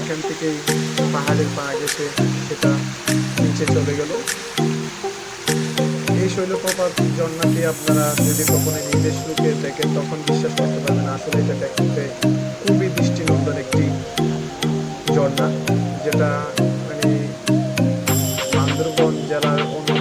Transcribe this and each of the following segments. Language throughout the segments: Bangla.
এখান থেকেই পাহাড়ের পা গেছে, সেটা নিচে চলে গেল। এই শৈলপ্রপাত ঝর্ণাটি আপনারা যদি কখনো নিজের লোকে দেখেন, তখন বিশ্বাস করতে পারবেন, আসলে এটা দেখতে খুবই দৃষ্টিনন্দন একটি ঝর্ণা, যেটা মানে বান্দরবন জেলার অন্যতম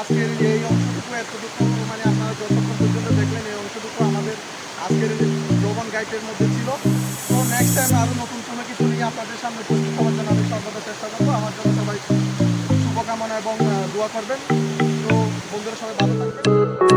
আজকের এই অংশটুকু, এতটুকু মানে আপনারা যতক্ষণ পর্যন্ত দেখলেন, এই অংশটুকু আমাদের আজকের যৌবন গাইডের মধ্যে ছিল। তো নেক্সট টাইম আরও নতুন কোনো কিছু নিয়ে আপনাদের সামনে উপস্থিত হওয়ার জন্য আমি সর্বদা চেষ্টা করব। আমার জন্য সবাই শুভকামনা এবং দোয়া করবেন। তো বন্ধুরা সবাই ভালো থাকবেন।